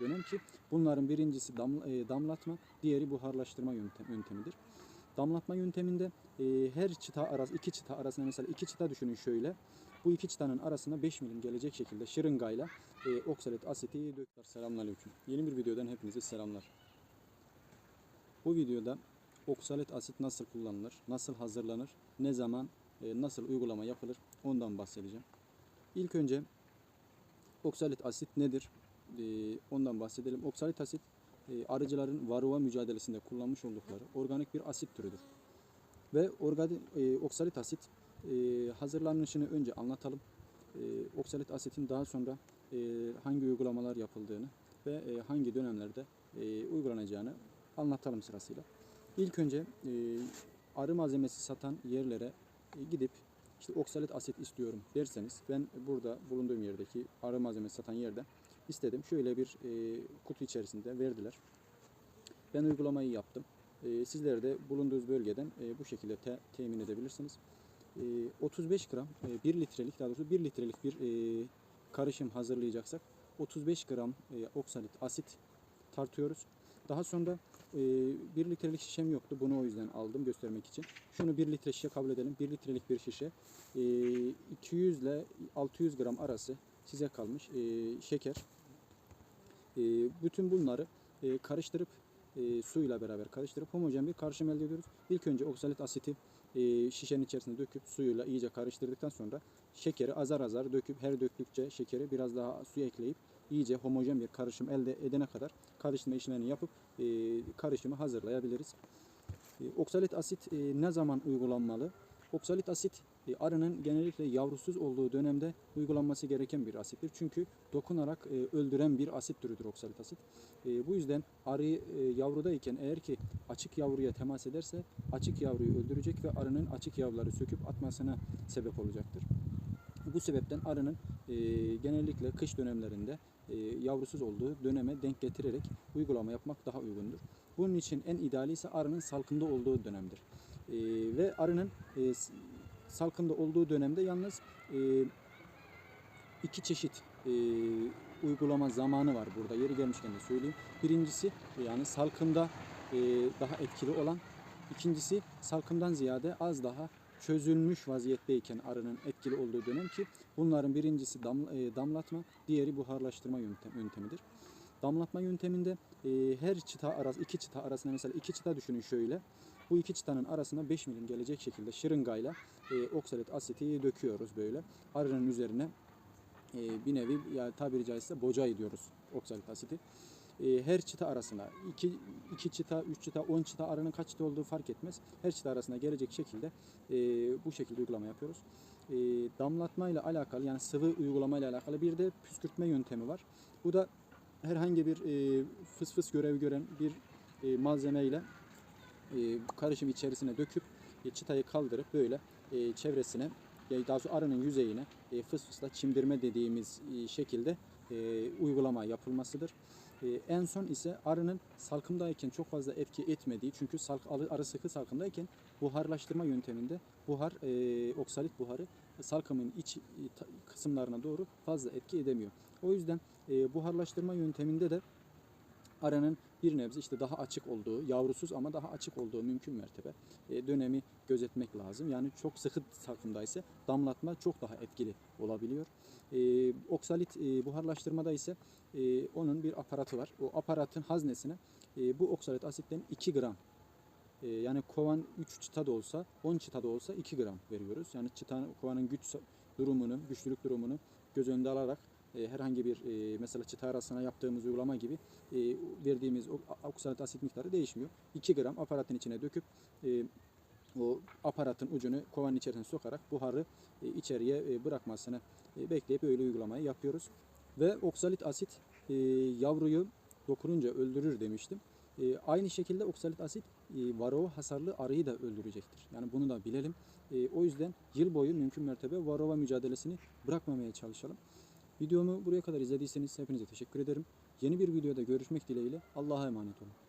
dönem ki bunların birincisi e, damlatma, diğeri buharlaştırma yöntem- yöntemidir. Damlatma yönteminde e, her çıta arası iki çıta arasında mesela iki çıta düşünün şöyle. Bu iki çıtanın arasına 5 milim gelecek şekilde şırıngayla e, oksalit asiti döküyor. Selamünaleyküm. Yeni bir videodan hepinize selamlar. Bu videoda oksalit asit nasıl kullanılır, nasıl hazırlanır, ne zaman, e, nasıl uygulama yapılır ondan bahsedeceğim. İlk önce oksalit asit nedir? E, ondan bahsedelim. Oksalit asit e, arıcıların varroa mücadelesinde kullanmış oldukları organik bir asit türüdür. Ve organik e, oksalit asit e, hazırlanışını önce anlatalım. E, oksalit asitin daha sonra e, hangi uygulamalar yapıldığını ve e, hangi dönemlerde e, uygulanacağını anlatalım sırasıyla. İlk önce e, arı malzemesi satan yerlere e, gidip işte oksalit asit istiyorum derseniz ben burada bulunduğum yerdeki arı malzemesi satan yerde istedim. Şöyle bir e, kutu içerisinde verdiler. Ben uygulamayı yaptım. E, sizler de bulunduğunuz bölgeden e, bu şekilde te- temin edebilirsiniz. E, 35 gram, e, 1 litrelik daha doğrusu 1 litrelik bir e, karışım hazırlayacaksak 35 gram e, oksalit asit tartıyoruz. Daha sonra e, 1 litrelik şişem yoktu. Bunu o yüzden aldım göstermek için. Şunu 1 litre şişe kabul edelim. 1 litrelik bir şişe. E, 200 ile 600 gram arası size kalmış e, şeker. E, bütün bunları e, karıştırıp e, suyla beraber karıştırıp homojen bir karışım elde ediyoruz. İlk önce oksalit asiti e, şişenin içerisine döküp suyuyla iyice karıştırdıktan sonra şekeri azar azar döküp her döktükçe şekeri biraz daha su ekleyip iyice homojen bir karışım elde edene kadar karıştırma işlemini yapıp e, karışımı hazırlayabiliriz. E, oksalit asit ne zaman uygulanmalı? Oksalit asit arının genellikle yavrusuz olduğu dönemde uygulanması gereken bir asittir. Çünkü dokunarak e, öldüren bir asit türüdür oksalit asit. E, bu yüzden arıyı e, yavrudayken eğer ki açık yavruya temas ederse açık yavruyu öldürecek ve arının açık yavruları söküp atmasına sebep olacaktır. Bu sebepten arının e, genellikle kış dönemlerinde e, yavrusuz olduğu döneme denk getirerek uygulama yapmak daha uygundur. Bunun için en ideali ise arının salkında olduğu dönemdir. E, ve arının e, s- salkında olduğu dönemde yalnız e, iki çeşit e, uygulama zamanı var burada. Yeri gelmişken de söyleyeyim. Birincisi yani salkımda e, daha etkili olan. İkincisi salkımdan ziyade az daha çözülmüş vaziyetteyken arının etkili olduğu dönem ki bunların birincisi dam, e, damlatma, diğeri buharlaştırma yöntem, yöntemidir. Damlatma yönteminde e, her çıta arası iki çıta arasında mesela iki çıta düşünün şöyle. Bu iki çıtanın arasına 5 milim gelecek şekilde şırıngayla e, oksalit asiti döküyoruz böyle. Arının üzerine e, bir nevi yani tabiri caizse boca ediyoruz oksalit asiti. E, her çıta arasına iki, iki çıta, üç çıta, on çıta arının kaç çıta olduğu fark etmez. Her çıta arasına gelecek şekilde e, bu şekilde uygulama yapıyoruz. E, damlatmayla alakalı yani sıvı uygulamayla alakalı bir de püskürtme yöntemi var. Bu da herhangi bir e, fıs fıs görevi gören bir e, malzemeyle e, karışım içerisine döküp e, çıtayı kaldırıp böyle e, çevresine daha sonra arının yüzeyine e, fıs fısla çimdirme dediğimiz e, şekilde e, uygulama yapılmasıdır. En son ise arının salkımdayken çok fazla etki etmediği çünkü salk, arı sıkı salkımdayken buharlaştırma yönteminde buhar oksalit buharı salkımın iç kısımlarına doğru fazla etki edemiyor. O yüzden buharlaştırma yönteminde de aranın bir nebze işte daha açık olduğu, yavrusuz ama daha açık olduğu mümkün mertebe e, dönemi gözetmek lazım. Yani çok sıkı salkımda ise damlatma çok daha etkili olabiliyor. E, oksalit e, buharlaştırmada ise onun bir aparatı var. O aparatın haznesine bu oksalit asitten 2 gram yani kovan 3 çıta da olsa 10 çıta da olsa 2 gram veriyoruz. Yani çıta kovanın güç durumunu, güçlülük durumunu göz önünde alarak e, herhangi bir e, mesela çıta arasına yaptığımız uygulama gibi e, verdiğimiz o- oksalit asit miktarı değişmiyor. 2 gram aparatın içine döküp o aparatın ucunu kovanın içerisine sokarak buharı içeriye e, bırakmasını bekleyip öyle uygulamayı yapıyoruz. Ve oksalit asit yavruyu dokununca öldürür demiştim. Aynı şekilde oksalit asit e, varroa hasarlı arıyı da öldürecektir. Yani bunu da bilelim. O yüzden yıl boyu mümkün mertebe varroa mücadelesini bırakmamaya çalışalım. Videomu buraya kadar izlediyseniz hepinize teşekkür ederim. Yeni bir videoda görüşmek dileğiyle Allah'a emanet olun.